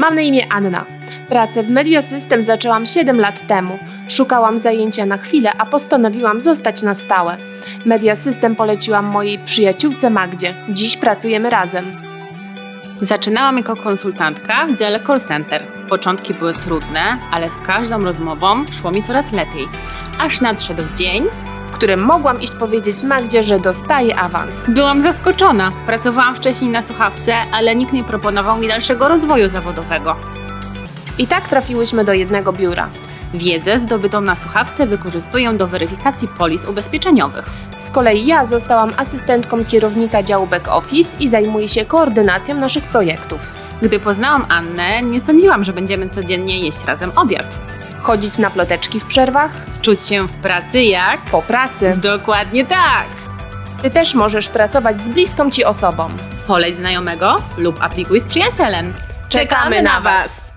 Mam na imię Anna. Pracę w Media System zaczęłam 7 lat temu. Szukałam zajęcia na chwilę, a postanowiłam zostać na stałe. Media System poleciłam mojej przyjaciółce Magdzie. Dziś pracujemy razem. Zaczynałam jako konsultantka w dziale call center. Początki były trudne, ale z każdą rozmową szło mi coraz lepiej. Aż nadszedł dzień, w którym mogłam iść powiedzieć Magdzie, że dostaję awans. byłam zaskoczona. Pracowałam wcześniej na słuchawce, ale nikt nie proponował mi dalszego rozwoju zawodowego. I tak trafiłyśmy do jednego biura. Wiedzę zdobytą na słuchawce wykorzystuję do weryfikacji polis ubezpieczeniowych. Z kolei ja zostałam asystentką kierownika działu back office i zajmuję się koordynacją naszych projektów. Gdy poznałam Annę, nie sądziłam, że będziemy codziennie jeść razem obiad. Chodzić na ploteczki w przerwach? Czuć się w pracy jak? Po pracy. Dokładnie tak! Ty też możesz pracować z bliską ci osobą. Poleć znajomego lub aplikuj z przyjacielem. Czekamy na Was!